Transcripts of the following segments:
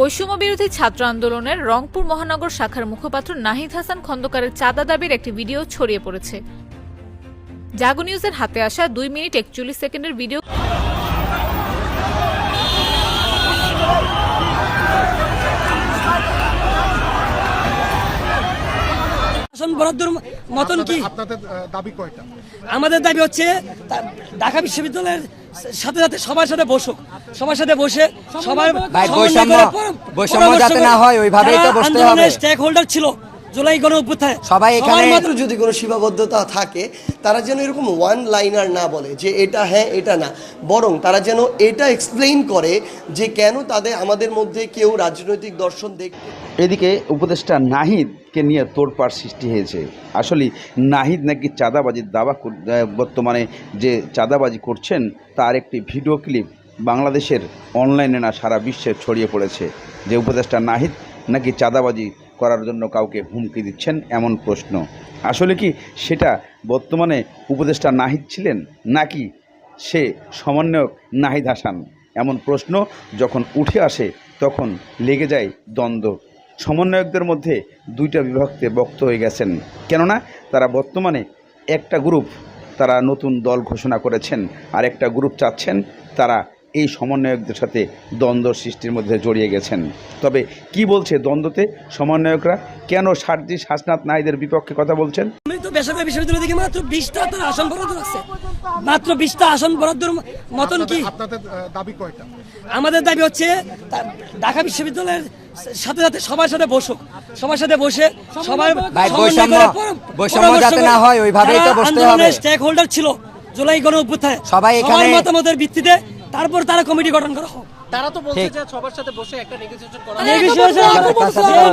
বৈষম্য বিরোধী ছাত্র আন্দোলনের রংপুর মহানগর শাখার মুখপাত্র নাহিদ হাসান খন্দকারের চাঁদা দাবির একটি ভিডিও ছড়িয়ে পড়েছে। জাগো নিউজের হাতে আসা দুই মিনিট একচল্লিশ সেকেন্ডের ভিডিও আসন বরাদ্দর মতন কি? আপনাদের দাবি কয়টা? আমাদের দাবি হচ্ছে ঢাকা বিশ্ববিদ্যালয়ের সাথে সাথে সবার সাথে বসুক সবার সাথে বসে সবার ভাই, বৈষম্য- বৈষম্য যাতে না হয়, ওইভাবেই তো বসতে হবে। স্টেক হোল্ডার ছিল জুলাই গণ অভ্যুত্থানে সবাই এখানে মাত্র যদি কোনো সীমাবদ্ধতা থাকে তারা যেন এরকম ওয়ান লাইনার না বলে যে এটা হ্যাঁ এটা না বরং তারা যেন এটা এক্সপ্লেইন করে যে কেন তাদের আমাদের মধ্যে কেউ রাজনৈতিক দর্শন দেখতে এদিকে উপদেষ্টা নাহিদকে নিয়ে তোড়পাড় সৃষ্টি হয়েছে। আসলে নাহিদ নাকি চাঁদাবাজির দাবা বর্তমানে যে চাঁদাবাজি করছেন, তার একটি ভিডিও ক্লিপ বাংলাদেশের অনলাইনে না সারা বিশ্বে ছড়িয়ে পড়েছে। যে উপদেষ্টা নাহিদ নাকি চাঁদাবাজি করার জন্য কাউকে হুমকি দিচ্ছেন, এমন প্রশ্ন। আসলে কি সেটা বর্তমানে উপদেষ্টা নাহিদ ছিলেন, নাকি সে সমন্বয়ক নাহিদ হাসান? এমন প্রশ্ন যখন উঠে আসে, তখন লেগে যায় দ্বন্দ্ব। সমন্বয়কদের মধ্যে দুইটা বিভক্তে বক্ত হয়ে গেছেন। কেননা তারা বর্তমানে একটা গ্রুপ তারা নতুন দল ঘোষণা করেছেন আর একটা গ্রুপ চাচ্ছেন, তারা এই সমন্বয়কদের সাথে দ্বন্দ্ব সৃষ্টির মধ্যে জড়িয়ে গেছেন। তবে কি বলছে দ্বন্দ্বতে সমন্বয়করা? কেন সারজি শাসনাথ নাহিদের বিপক্ষে কথা বলছেন? বেসরকারি বিশ্ববিদ্যালয় থেকে মাত্র বিশটা তার আসন বরাদ্দ রাখছে মাত্র বিশটা আসন বরাদ্দর মতন কি? দাবি কয়টা? আমাদের দাবি হচ্ছে ঢাকা বিশ্ববিদ্যালয়ের সাথে সাথে সবার সাথে বসুক। সবার সাথে বসে সবার বৈষম্য- করে পর- বৈষম্য পরামর্শ যাতে না হয়, ওইভাবেই তো বসতে হবে। স্টেক হোল্ডার ছিল জুলাই গণ অভ্যুত্থানে সবাই এখানে- মতামতের ভিত্তিতে তারপর তারা কমিটি গঠন করা হোক। তারা তো বলছে ঠিক। যে সবার সাথে বসে একটা নেগোসিয়েশন করা নেগোসিয়েশন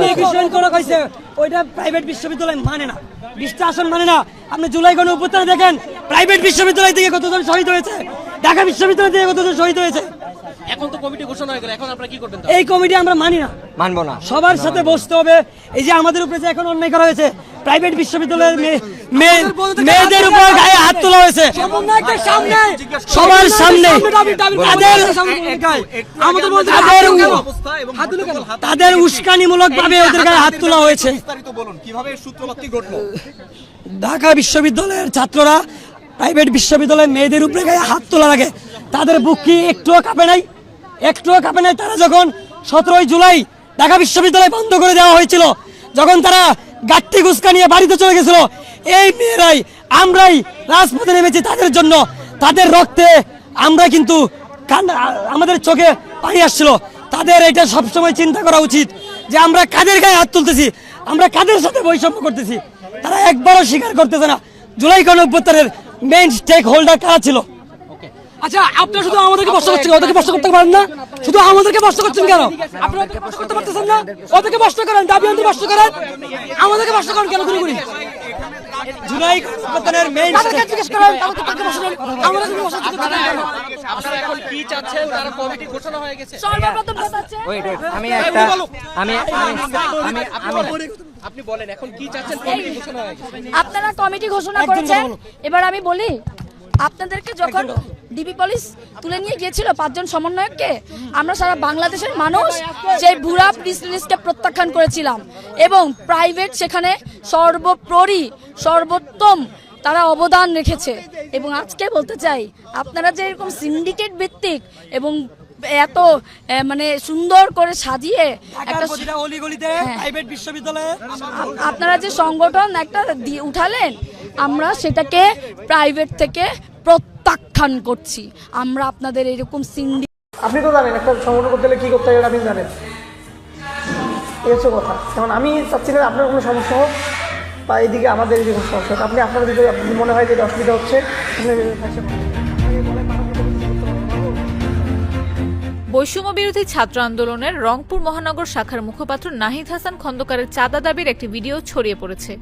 নেগোসিয়েশন করা হয়েছে ওইটা প্রাইভেট বিশ্ববিদ্যালয় মানে না। বিশটা আসন মানে না। আপনি জুলাই গণ দেখেন প্রাইভেট বিশ্ববিদ্যালয় থেকে কতজন শহীদ হয়েছে? ঢাকা বিশ্ববিদ্যালয় থেকে কতজন শহীদ হয়েছে? এখন তো কমিটি ঘোষণা হয়ে গেল এখন আপনারা কি করবেন এই কমিটি আমরা মানি না। মানবো না। সবার সাথে বসতে হবে। এই যে আমাদের উপরে যে এখন অন্যায় করা হয়েছে প্রাইভেট বিশ্ববিদ্যালয়ের মেয়ে- মেয়ে- মেয়েদের উপর গায়ে হাত তোলা হয়েছে। সবার সামনে। তাদের আমাদের তাদের অবস্থা এবং তাদের উস্কানিমূলক ভাবে ওদের গায়ে হাত তোলা হয়েছে। বিস্তারিত বলুন কীভাবে এর সূত্রপাতটি ঘটলো? ঢাকা বিশ্ববিদ্যালয়ের ছাত্ররা প্রাইভেট বিশ্ববিদ্যালয়ের মেয়েদের উপরে গায়ে হাত তোলা লাগে তাদের বুক কি একটুও কাঁপে নাই? একটুও কাঁপে নাই তারা যখন সতেরোই জুলাই ঢাকা বিশ্ববিদ্যালয় বন্ধ করে দেওয়া হয়েছিল, যখন তারা গাট্টি গুস্কা নিয়ে বাড়িতে চলে গেছিল, এই মেয়েরাই আমরাই রাজপথে নেমেছি তাদের জন্য। তাদের রক্তে আমরা কিন্তু আমাদের চোখে পানি আসছিল। তাদের এটা সবসময় চিন্তা করা উচিত যে আমরা কাদের গায়ে হাত তুলতেছি, আমরা কাদের সাথে বৈষম্য করতেছি? তারা একবারও স্বীকার করতেছে না। জুলাই গণ অভ্যুত্থানের মেইন স্টেক হোল্ডার কারা ছিল? আচ্ছা আপনারা শুধু আমাদেরকে করছেন ওদেরকে করতে পারেন না? শুধু আমাদেরকে করছেন কেন? আপনারা ওদেরকে প্রশ্ন করতে পারতেছেন না? ওদেরকে প্রশ্ন করেন দাবি অন্তর প্রশ্ন করেন। আমাদেরকে করেন কেন গুলি জুলাই জিজ্ঞেস করেন তাদেরকে? আপনারা এখন কি চাচ্ছেন? তারা কমিটি ঘোষণা হয়ে গেছে। সর্বপ্রথম কথা ওয়েট ওয়েট আমি একটা আমি আমি আমি আমি আপনি বলেন এখন কি চাচ্ছেন? কমিটি ঘোষণা হয়ে গেছে। আপনারা কমিটি ঘোষণা করেছেন। এবার আমি বলি আপনাদেরকে যখন ডিবি পুলিশ তুলে নিয়ে গিয়েছিল পাঁচজন সমন্বয়ককে আমরা সারা বাংলাদেশের মানুষ সেই বুড়া প্রিস প্রত্যাখ্যান করেছিলাম এবং প্রাইভেট সেখানে সর্বোপরি সর্বোত্তম তারা অবদান রেখেছে এবং আজকে বলতে চাই আপনারা যে এরকম সিন্ডিকেট ভিত্তিক এবং এত মানে সুন্দর করে সাজিয়ে একটা হ্যাঁ। প্রাইভেট বিশ্ববিদ্যালয়ে আপনারা যে সংগঠন একটা দিয়ে উঠালেন আমরা সেটাকে প্রাইভেট থেকে প্রত্যাখ্যান করছি। আমরা আপনাদের এরকম সিন্ডি আপনি তো জানেন একটা সংগঠন করতে হলে কী করতে হয় আপনি জানেন। এই হচ্ছে কথা। যেমন আমি চাচ্ছি না আপনার কোনো সমস্যা হোক বা এইদিকে আমাদের এদিকে কোনো সমস্যা হোক আপনি আপনার দিকে আপনি মনে হয় যে এটা অসুবিধা হচ্ছে। বৈষম্য বিরোধী ছাত্র আন্দোলনের রংপুর মহানগর শাখার মুখপাত্র নাহিদ হাসান খন্দকারের চাঁদা দাবির একটি ভিডিও ছড়িয়ে পড়েছে।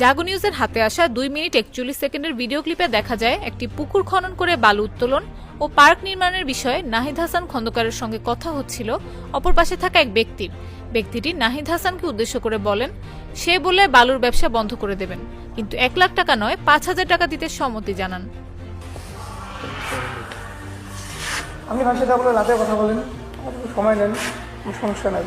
জাগো নিউজের হাতে আসা দুই মিনিট একচল্লিশ সেকেন্ডের ভিডিও ক্লিপে দেখা যায় একটি পুকুর খনন করে বালু উত্তোলন ও পার্ক নির্মাণের বিষয়ে নাহিদ হাসান খন্দকারের সঙ্গে কথা হচ্ছিল অপর পাশে থাকা এক ব্যক্তির। ব্যক্তিটি নাহিদ হাসানকে উদ্দেশ্য করে বলেন, সে বলে বালুর ব্যবসা বন্ধ করে দেবেন, কিন্তু এক লাখ টাকা নয়, পাঁচ হাজার টাকা দিতে সম্মতি জানান। আপনি ভাষাতে আপনার রাতে কথা বলেন। সময় নেন সমস্যা নাই।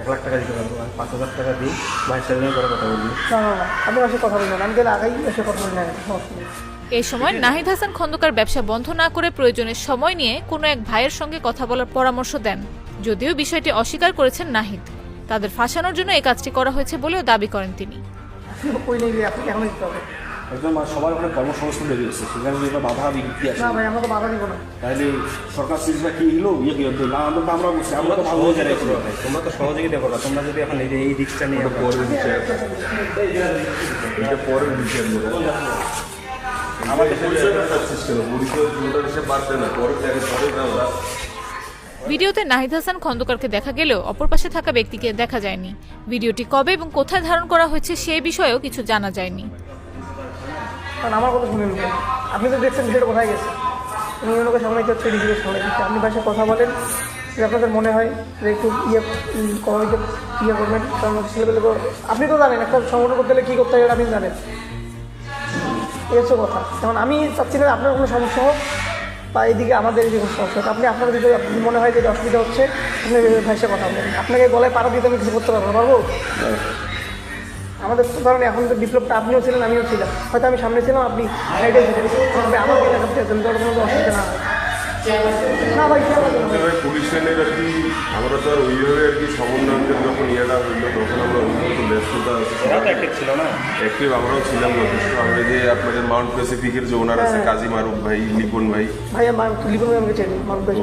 এক লাখ টাকা দিতে পারব আর পাঁচ হাজার টাকা দিই ভাইয়ের সাথে করে কথা না না না সাথে কথা বলবেন আমি গেলে আগেই এসে কথা বলে এই সময় নাহিদ হাসান খন্দকার ব্যবসা বন্ধ না করে প্রয়োজনের সময় নিয়ে কোনো এক ভাইয়ের সঙ্গে কথা বলার পরামর্শ দেন যদিও বিষয়টি অস্বীকার করেছেন নাহিদ। তাদের ফাঁসানোর জন্য এই কাজটি করা হয়েছে বলেও দাবি করেন তিনি। এখন দিতে হবে? একদম সবার ওখানে কর্মসংস্থান বেরিয়ে এসেছে। সেখানে যদি বাধা বিঘ্নি আসে না ভাই আমরা তো বাধা দিব না। তাহলে সরকার সিরিজটা কি হলো ইয়ে কি হতো না আমরা তো আমরা বলছি আমরা তো ভালো জায়গায় ছিল তোমরা তো সহযোগিতা করবা তোমরা যদি এখন এই যে এই রিক্সটা নিয়ে ভিডিওতে নাহিদ হাসান খন্দকারকে দেখা গেলেও অপর পাশে থাকা ব্যক্তিকে দেখা যায়নি। ভিডিওটি কবে এবং কোথায় ধারণ করা হয়েছে সেই বিষয়েও কিছু জানা যায়নি। কারণ আমার কথা শুনে নেবেন আপনি তো দেখছেন ভিডিওটা কোথায় গেছে। উনি ওনাকে সামনে হচ্ছে ডিজিটাল সামনে দিচ্ছে আপনি ভাষায় কথা বলেন যে আপনাদের মনে হয় যে একটু ইয়ে কমিটি ইয়ে করবেন, কারণ ছেলেপেলে আপনি তো জানেন, একটা সংগঠন করতে গেলে কী করতে হয় আপনি জানেন। এই হচ্ছে কথা। যেমন আমি চাচ্ছি না আপনার কোনো সমস্যা হোক, বা এইদিকে আমাদের কোনো সমস্যা আপনি আপনার যদি মনে হয় যে অসুবিধা হচ্ছে, আপনি ভাষায় কথা বলেন। আপনাকে গলায় পাড়া দিতে আমি কিছু করতে পারব পারব? আমাদের তো ধরেন এখন তো বিপ্লবটা আপনিও ছিলেন আমিও ছিলাম। হয়তো আমি সামনে ছিলাম আপনি সাইডে ছিলেন। তবে আমার কি দেখাতে তোর কোনো অসুবিধা না। না ভাই ভাই? পুলিশ লাইনের আর কি আমরা তো আর ওইভাবে আর কি সমন্বয়কের যখন ইয়েটা হইল তখন আমরা ওইভাবে তো ব্যস্ততা ছিল না? অ্যাক্টিভ আমরাও ছিলাম যথেষ্ট। আমরা যে আপনাদের মাউন্ট প্যাসিফিকের যে ওনার আছে কাজী মারুফ ভাই লিপন ভাই। ভাই আমার লিপন ভাই আমাকে চেনি মানুষ ভাই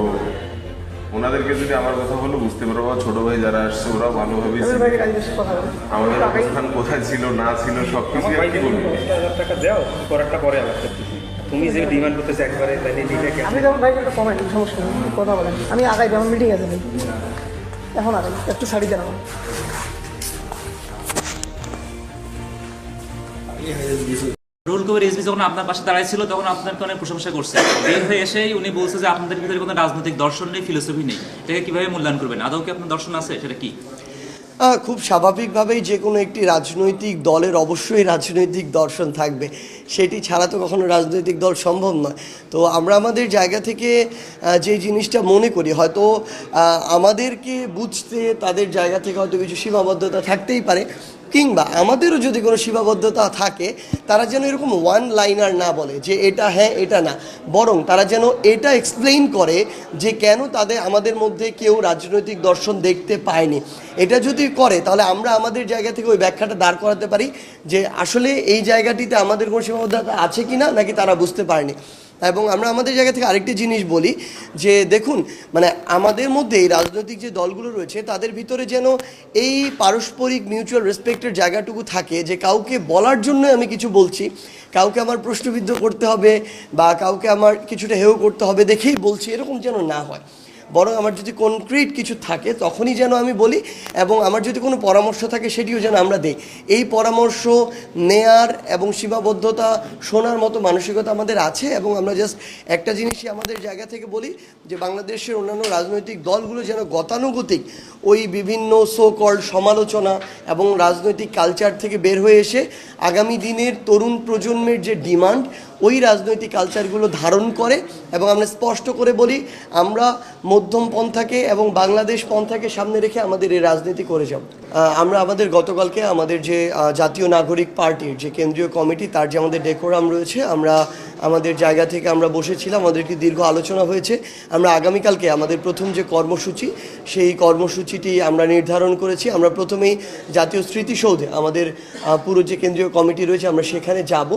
ওনাদেরকে যদি আমার কথা বলো বুঝতে পারব। বা ছোট ভাই যারা আসছে ওরাও ভালোভাবে আমাদের অবস্থান কোথায় ছিল না ছিল সব কিছু আর কি বলব। টাকা দাও পরেরটা পরে আবার তুমি যে ডিমান্ড করতেছো একবারে তাহলে আপনি যেমন ভাই একটু কমেন সমস্যা নেই কথা বলেন আমি আগাই আমার মিটিং আছে ভাই। এখন আগাই একটু শাড়ি দেন আমার রুল কবির এসবি যখন আপনার পাশে দাঁড়াইছিল, তখন আপনাকে অনেক প্রশংসা করছে। বের হয়ে এসেই উনি বলছে যে আপনাদের ভিতরে কোনো রাজনৈতিক দর্শন নেই ফিলোসফি নেই। এটাকে কীভাবে মূল্যায়ন করবেন? আদৌ কি আপনার দর্শন আছে? সেটা কি? খুব স্বাভাবিকভাবেই যে কোনো একটি রাজনৈতিক দলের অবশ্যই রাজনৈতিক দর্শন থাকবে। সেটি ছাড়া তো কখনো রাজনৈতিক দল সম্ভব নয়। তো আমরা আমাদের জায়গা থেকে যে জিনিসটা মনে করি, হয়তো আমাদেরকে বুঝতে তাদের জায়গা থেকে হয়তো কিছু সীমাবদ্ধতা থাকতেই পারে। কিংবা আমাদেরও যদি কোনো সীমাবদ্ধতা থাকে, তারা যেন এরকম ওয়ান লাইনার না বলে যে এটা হ্যাঁ এটা না, বরং তারা যেন এটা এক্সপ্লেইন করে যে কেন তাদের, আমাদের মধ্যে কেউ রাজনৈতিক দর্শন দেখতে পায়নি। এটা যদি করে, তাহলে আমরা আমাদের জায়গা থেকে ওই ব্যাখ্যাটা দাঁড় করাতে পারি যে আসলে এই জায়গাটিতে আমাদের কোনো সীমাবদ্ধতা আছে কি না নাকি তারা বুঝতে পারেনি। এবং আমরা আমাদের জায়গা থেকে আরেকটি জিনিস বলি যে দেখুন মানে আমাদের মধ্যে এই রাজনৈতিক যে দলগুলো রয়েছে, তাদের ভিতরে যেন এই পারস্পরিক মিউচুয়াল রেসপেক্টের জায়গাটুকু থাকে, যে কাউকে বলার জন্য আমি কিছু বলছি। কাউকে আমার প্রশ্নবিদ্ধ করতে হবে বা কাউকে আমার কিছুটা হেয় করতে হবে দেখেই বলছি, এরকম যেন না হয়। বরং আমার যদি কনক্রিট কিছু থাকে, তখনই যেন আমি বলি এবং আমার যদি কোনো পরামর্শ থাকে, সেটিও যেন আমরা দিই। এই পরামর্শ নেয়ার এবং সীমাবদ্ধতা শোনার মতো মানসিকতা আমাদের আছে এবং আমরা জাস্ট একটা জিনিসই আমাদের জায়গা থেকে বলি যে, বাংলাদেশের অন্যান্য রাজনৈতিক দলগুলো যেন গতানুগতিক ওই বিভিন্ন সো কল্ড সমালোচনা এবং রাজনৈতিক কালচার থেকে বের হয়ে এসে আগামী দিনের তরুণ প্রজন্মের যে ডিমান্ড ওই রাজনৈতিক কালচারগুলো ধারণ করে এবং আমরা স্পষ্ট করে বলি, আমরা মধ্যম পন্থাকে এবং বাংলাদেশ পন্থাকে সামনে রেখে আমাদের এই রাজনীতি করে যাব। আমরা আমাদের গতকালকে আমাদের যে জাতীয় নাগরিক পার্টির যে কেন্দ্রীয় কমিটি, তার যে আমাদের ডেকোরাম রয়েছে, আমরা আমাদের জায়গা থেকে আমরা বসেছিলাম, আমাদেরকে দীর্ঘ আলোচনা হয়েছে। আমরা আগামীকালকে আমাদের প্রথম যে কর্মসূচি, সেই কর্মসূচিটি আমরা নির্ধারণ করেছি। আমরা প্রথমেই জাতীয় স্মৃতিসৌধে আমাদের পুরো যে কেন্দ্রীয় কমিটি রয়েছে, আমরা সেখানে যাব।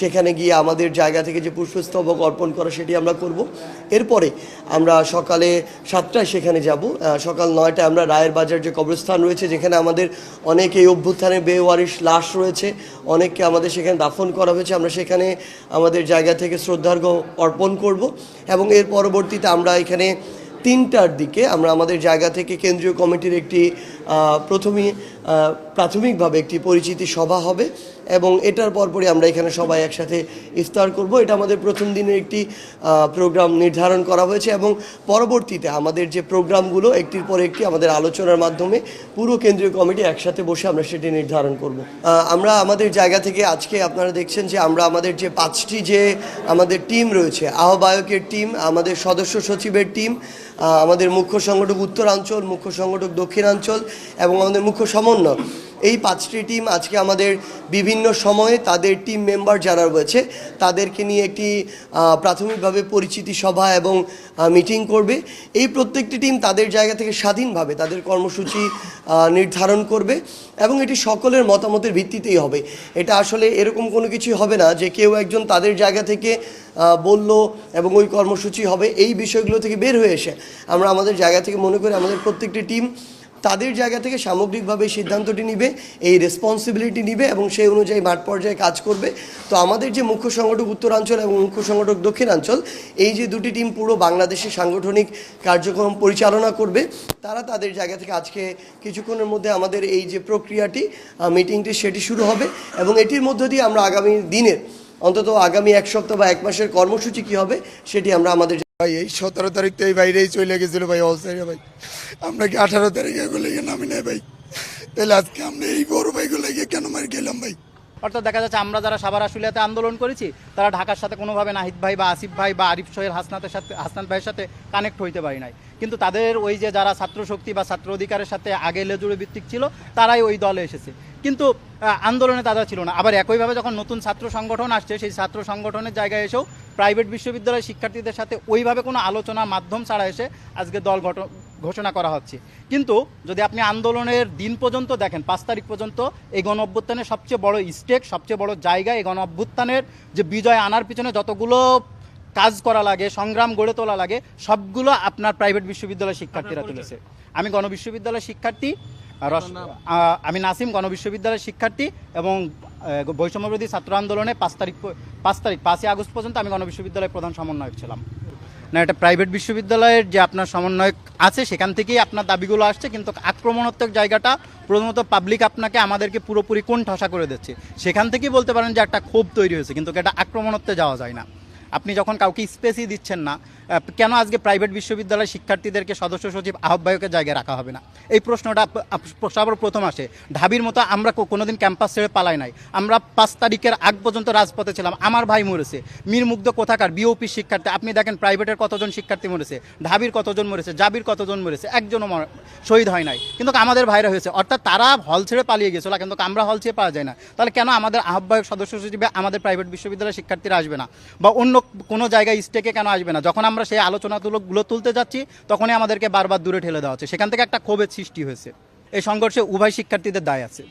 সেখানে গিয়ে আমাদের জায়গা থেকে যে পুষ্পস্তবক অর্পণ করা, সেটি আমরা করব। এরপরে আমরা সকালে সাতটায় সেখানে যাব। সকাল নয়টায় আমরা রায়ের বাজার যে কবরস্থান রয়েছে, যেখানে আমাদের অনেক এই অভ্যুত্থানে বেওয়ারিশ লাশ রয়েছে। অনেককে আমাদের সেখানে দাফন করা হয়েছে। আমরা সেখানে আমাদের জায়গা থেকে শ্রদ্ধার্ঘ অর্পণ করব এবং এর পরবর্তীতে আমরা এখানে তিনটার দিকে আমরা আমাদের জায়গা থেকে কেন্দ্রীয় কমিটির একটি আহ, প্রাথমিকভাবে একটি পরিচিতি সভা হবে এবং এটার পরপরই আমরা এখানে সবাই একসাথে ইফতার করব। এটা আমাদের প্রথম দিনের একটি প্রোগ্রাম নির্ধারণ করা হয়েছে এবং পরবর্তীতে আমাদের যে প্রোগ্রামগুলো একটির পর একটি আমাদের আলোচনার মাধ্যমে পুরো কেন্দ্রীয় কমিটি একসাথে বসে আমরা সেটি নির্ধারণ করব। আমরা আমাদের জায়গা থেকে আজকে আপনারা দেখছেন যে আমরা আমাদের যে পাঁচটি যে আমাদের টিম রয়েছে আহ্বায়কের টিম আমাদের সদস্য সচিবের টিম আমাদের মুখ্য সংগঠক উত্তরাঞ্চল মুখ্য সংগঠক দক্ষিণাঞ্চল এবং আমাদের মুখ্য সমন্বয়। এই পাঁচটি টিম আজকে আমাদের বিভিন্ন সময়ে তাদের টিম মেম্বার যারা রয়েছে, তাদেরকে নিয়ে একটি প্রাথমিকভাবে পরিচিতি সভা এবং মিটিং করবে। এই প্রত্যেকটি টিম তাদের জায়গা থেকে স্বাধীনভাবে তাদের কর্মসূচি নির্ধারণ করবে এবং এটি সকলের মতামতের ভিত্তিতেই হবে। এটা আসলে এরকম কোনো কিছু হবে না যে কেউ একজন তাদের জায়গা থেকে বলল এবং ওই কর্মসূচি হবে। এই বিষয়গুলো থেকে বের হয়ে এসে আমরা আমাদের জায়গা থেকে মনে করি আমাদের প্রত্যেকটি টিম তাদের জায়গা থেকে সামগ্রিকভাবে সিদ্ধান্তটি নিবে, এই রেসপন্সিবিলিটি নিবে এবং সেই অনুযায়ী মাঠ পর্যায়ে কাজ করবে। তো আমাদের যে মুখ্য সংগঠক উত্তরাঞ্চল এবং মুখ্য সংগঠক দক্ষিণাঞ্চল, এই যে দুটি টিম পুরো বাংলাদেশে সাংগঠনিক কার্যক্রম পরিচালনা করবে, তারা তাদের জায়গা থেকে আজকে কিছুক্ষণের মধ্যে আমাদের এই যে প্রক্রিয়াটি মিটিংটি সেটি শুরু হবে এবং এটির মধ্য দিয়ে আমরা আগামী দিনের, অন্তত আগামী এক সপ্তাহ বা এক মাসের কর্মসূচি কী হবে, সেটি আমরা আমাদের ভাই, এই সতেরো তারিখ তো এই বাইরেই চলে গেছিল ভাই অলসাইডে ভাই। আমরা কি আঠারো তারিখে এগুলো নামি নাই ভাই? তাহলে আজকে আমরা এই বড় ভাইগুলো কেন মার গেলাম ভাই? অর্থাৎ দেখা যাচ্ছে আমরা যারা সাবার আশুলিয়াতে আন্দোলন করেছি, তারা ঢাকার সাথে কোনোভাবে নাহিদ ভাই বা আসিফ ভাই বা আরিফ সোহেল হাসনাতের সাথে হাসনাত ভাইয়ের সাথে কানেক্ট হইতে পারি নাই। কিন্তু তাদের ওই যে যারা ছাত্র শক্তি বা ছাত্র অধিকারের সাথে আগে লেজুড়ে ভিত্তিক ছিল, তারাই ওই দলে এসেছে। কিন্তু আন্দোলনে তারা ছিল না। আবার একইভাবে যখন নতুন ছাত্র সংগঠন আসছে, সেই ছাত্র সংগঠনের জায়গায় এসেও প্রাইভেট বিশ্ববিদ্যালয়ের শিক্ষার্থীদের সাথে ওইভাবে কোনো আলোচনা মাধ্যম ছাড়া এসে আজকে দল ঘোষণা করা হচ্ছে। কিন্তু যদি আপনি আন্দোলনের দিন পর্যন্ত দেখেন পাঁচ তারিখ পর্যন্ত এই গণ অভ্যুত্থানের সবচেয়ে বড় স্টেক সবচেয়ে বড় জায়গা এই গণ অভ্যুত্থানের যে বিজয় আনার পিছনে যতগুলো কাজ করা লাগে সংগ্রাম গড়ে তোলা লাগে সবগুলো আপনার প্রাইভেট বিশ্ববিদ্যালয়ের শিক্ষার্থীরা তুলেছে। আমি গণ বিশ্ববিদ্যালয়ের শিক্ষার্থী আমি নাসিম গণ বিশ্ববিদ্যালয়ের শিক্ষার্থী এবং বৈষম্যবিরোধী ছাত্র আন্দোলনে পাঁচ তারিখ পাঁচ তারিখ পাঁচই আগস্ট পর্যন্ত আমি গণ বিশ্ববিদ্যালয়ের প্রধান সমন্বয়ক ছিলাম। না এটা প্রাইভেট বিশ্ববিদ্যালয়ের যে আপনার সমন্বয়ক আছে সেখান থেকেই আপনার দাবিগুলো আসছে কিন্তু আক্রমণাত্মক জায়গাটা প্রথমত পাবলিক আপনাকে আমাদেরকে পুরোপুরি কোন ঠাসা করে দিচ্ছে। সেখান থেকেই বলতে পারেন যে একটা ক্ষোভ তৈরি হয়েছে কিন্তু এটা আক্রমণত্বে যাওয়া যায় না। আপনি যখন কাউকে স্পেসই দিচ্ছেন না কেন আজকে প্রাইভেট বিশ্ববিদ্যালয়ের শিক্ষার্থীদেরকে সদস্য সচিব আহ্বায়কের জায়গায় রাখা হবে না? এই প্রশ্নটা প্রথম আসে। ঢাবির মতো আমরা কোনোদিন ক্যাম্পাস ছেড়ে পালাই নাই। আমরা পাঁচ তারিখের আগ পর্যন্ত রাজপথে ছিলাম। আমার ভাই মরেছে। মীর মুগ্ধ কোথাকার? বিওপি শিক্ষার্থী। আপনি দেখেন প্রাইভেটের কতজন শিক্ষার্থী মরেছে? ঢাবির কতজন মরেছে? জাবির কতজন মরেছে? একজনও শহীদ হয় নাই। কিন্তু আমাদের ভাইরা হয়েছে। অর্থাৎ তারা হল ছেড়ে পালিয়ে গেছিল, কিন্তু আমরা হল ছেড়ে পাওয়া যায় না। তাহলে কেন আমাদের আহ্বায়ক সদস্য সচিবে আমাদের প্রাইভেট বিশ্ববিদ্যালয়ের শিক্ষার্থীরা আসবে না? বা অন্য কোনো জায়গায় স্টেকে কেন আসবে না? যখন আমরা সেই আলোচনাগুলো তুলতে যাচ্ছি তখনই আমাদেরকে বারবার দূরে ঠেলে দেওয়া হচ্ছে। সেখান থেকে একটা ক্ষোভের সৃষ্টি হয়েছে। এই সংঘর্ষে উভয় শিক্ষার্থীদের দায় আছে।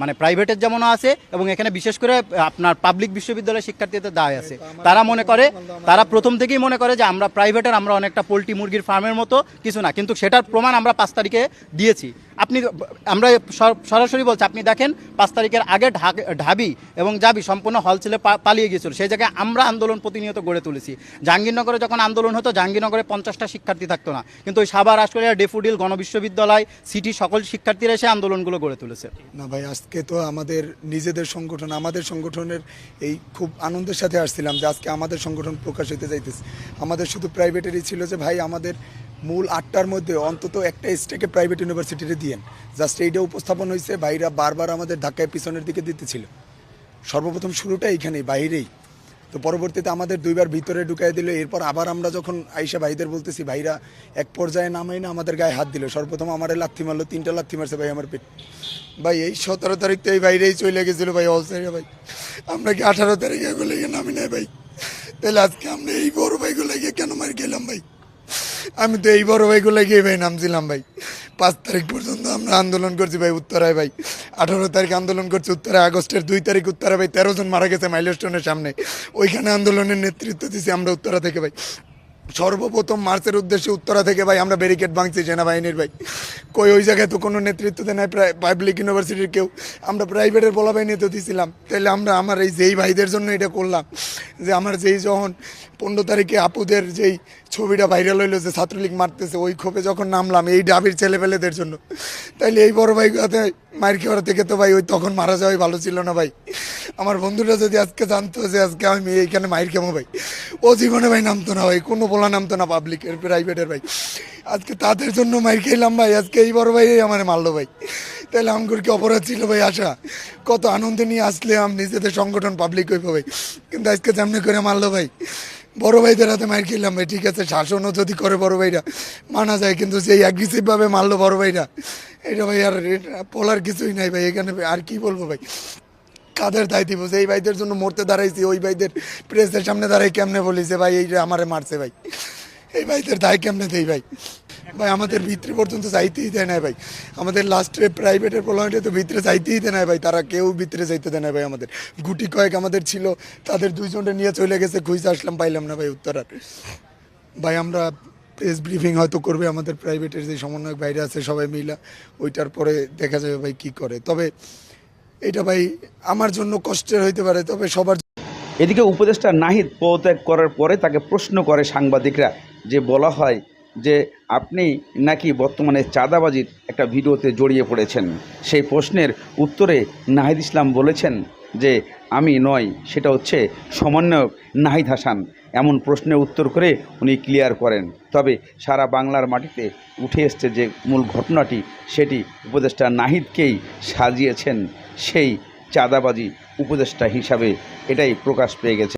মানে প্রাইভেটের যেমন আছে এবং এখানে বিশেষ করে আপনার পাবলিক বিশ্ববিদ্যালয়ের শিক্ষার্থীদের দায় আছে। তারা মনে করে তারা প্রথম থেকেই মনে করে যে আমরা প্রাইভেটের আমরা অনেকটা পোলট্রি মুরগির ফার্মের মতো কিছু না। কিন্তু সেটার প্রমাণ আমরা পাঁচ তারিখে দিয়েছি। আপনি আমরা সর- সরাসরি বলছি, আপনি দেখেন পাঁচ তারিখের আগে ঢাবি এবং জাবি সম্পূর্ণ হল ছেলে পালিয়ে গিয়েছিল। সেই জায়গায় আমরা আন্দোলন প্রতিনিয়ত গড়ে তুলেছি। জাহাঙ্গীরনগরে যখন আন্দোলন হতো, জাহাঙ্গীরনগরে পঞ্চাশটা শিক্ষার্থী থাকতো না। কিন্তু ওই সাবার আশকরিয়া, ডেফুডিল, গণবিশ্ববিদ্যালয়, সিটি সকল শিক্ষার্থীরা এসে আন্দোলনগুলো গড়ে তুলেছে। না ভাই, আজকে তো আমাদের নিজেদের সংগঠন, আমাদের সংগঠনের এই খুব আনন্দের সাথে আসছিলাম যে আজকে আমাদের সংগঠন প্রকাশ হতে যাইতেছে। আমাদের শুধু প্রাইভেটেরই ছিল যে ভাই, আমাদের মূল আটটার মধ্যে অন্তত একটা স্টেকে প্রাইভেট ইউনিভার্সিটিতে দিয়েন। জাস্ট এইটা উপস্থাপন হয়েছে, ভাইরা বারবার আমাদের ধাক্কায় পিছনের দিকে দিতেছিল। সর্বপ্রথম শুরুটা এইখানেই, বাইরেই। তো পরবর্তীতে আমাদের দুইবার ভিতরে ঢুকাই দিল, এরপর আবার আমরা যখন আইসা ভাইদের বলতেছি, ভাইরা, এক পর্যায়ে নামাই না, আমাদের গায়ে হাত দিল। সর্বপ্রথম আমার লাথি মারলো, তিনটা লাথি মারছে ভাই আমার পেট। ভাই, এই সতেরো তারিখ তো এই বাইরেই চলে গেছিল ভাই অলসাইডে ভাই। আমরা কি আঠারো তারিখে এগুলো নামি নাই ভাই? তাহলে আজকে আমরা এই বড় ভাইগুলো কেন মার গেলাম ভাই? আমি তো এই বড় ভাইগুলো গিয়ে ভাই নামছিলাম ভাই। পাঁচ তারিখ পর্যন্ত আমরা আন্দোলন করছি ভাই উত্তরায় ভাই। আঠারো তারিখ আন্দোলন করছি উত্তরায়, আগস্টের দুই তারিখ উত্তরায় ভাই, তেরো জন মারা গেছে মাইলস্টোনের সামনে। ওইখানে আন্দোলনের নেতৃত্ব দিছি আমরা উত্তরা থেকে ভাই। সর্বপ্রথম মার্চের উদ্দেশ্যে উত্তরা থেকে ভাই আমরা ব্যারিকেড ভাঙছি সেনাবাহিনীর ভাই। কই ওই জায়গায় তো কোনো নেতৃত্ব দেয় নাই, প্রায় পাবলিক ইউনিভার্সিটির কেউ। আমরা প্রাইভেটের বলা বাহিনী তো দিছিলাম। তাহলে আমরা আমার এই যেই ভাইদের জন্য এটা করলাম, যে আমার যেই যখন পনেরো তারিখে আপুদের যেই ছবিটা ভাইরাল হইল যে ছাত্রলীগ মারতেছে, ওই ক্ষোভে যখন নামলাম এই ডাবির ছেলেপেলেদের জন্য। তাইলে এই বড় ভাই হাতে মায়ের খাওয়ার থেকে তো ভাই ওই তখন মারা যাওয়াই ভালো ছিল না ভাই। আমার বন্ধুরা যদি আজকে জানতো যে আজকে আমি এইখানে মায়ের খামো ভাই, ও জীবনে ভাই নামতো না ভাই, কোনো বলা নামতো না পাবলিকের প্রাইভেটের ভাই। আজকে তাদের জন্য মাইর খেলাম ভাই, আজকে এই বড় ভাই আমার মারলো ভাই। তাহলে আমগুর কি অপরাধ ছিল ভাই আশা? কত আনন্দ নিয়ে আসলে আম নিজেদের সংগঠন পাবলিক হইব ভাই। কিন্তু আজকে যেমনি করে মারলো ভাই বড় ভাইদের হাতে মার খেলাম ভাই, ঠিক আছে, শাসনও যদি করে বড় ভাইরা, মানা যায়, কিন্তু সেই অ্যাগ্রেসিভভাবে মারলো বড় ভাইরা, এটা ভাই আর বলার কিছুই নাই ভাই, এখানে আর কি বলব ভাই? কাদের দায় দিব? এই ভাইদের জন্য মরতে দাঁড়াইছি, ওই ভাইদের প্রেসের সামনে দাঁড়াই কেমনে বলি যে ভাই এইটা আমারে মারছে ভাই। এই ভাইদের দায় কেমনে দেই ভাই? ভাই, আমাদের ভিতরে পর্যন্ত যাইতেই দেয় না ভাই। আমাদের লাস্টে প্রাইভেটের প্রলয়টা তো ভিতরে যাইতেই দেয় না ভাই। তারা কেউ ভিতরে যাইতে দেয় না ভাই আমাদের। গুটি কয়েক আমাদের ছিল, তাদের দুইজনটা নিয়ে চলে গেছে খুঁজে আসলাম, পাইলাম না ভাই উত্তরার ভাই, আমরা প্রেস ব্রিফিং হয়তো করবে, আমাদের প্রাইভেটের যে সমন্বয়ক বাইরে আছে সবাই মিলা, ওইটার পরে দেখা যাবে ভাই কি করে। তবে এটা ভাই আমার জন্য কষ্টের হইতে পারে, তবে সবার এদিকে উপদেষ্টা নাহিদ পদত্যাগ করার পরে তাকে প্রশ্ন করে সাংবাদিকরা, যে বলা হয় যে আপনি নাকি বর্তমানে চাঁদাবাজির একটা ভিডিওতে জড়িয়ে পড়েছেন। সেই প্রশ্নের উত্তরে নাহিদ ইসলাম বলেছেন যে, আমি নয়, সেটা হচ্ছে সমন্বয়ক নাহিদ হাসান। এমন প্রশ্নের উত্তর করে উনি ক্লিয়ার করেন। তবে সারা বাংলার মাটিতে উঠে এসছে যে মূল ঘটনাটি, সেটি উপদেষ্টা নাহিদকেই সাজিয়েছেন সেই চাঁদাবাজি উপদেষ্টা হিসাবে। এটাই প্রকাশ পেয়ে গেছে।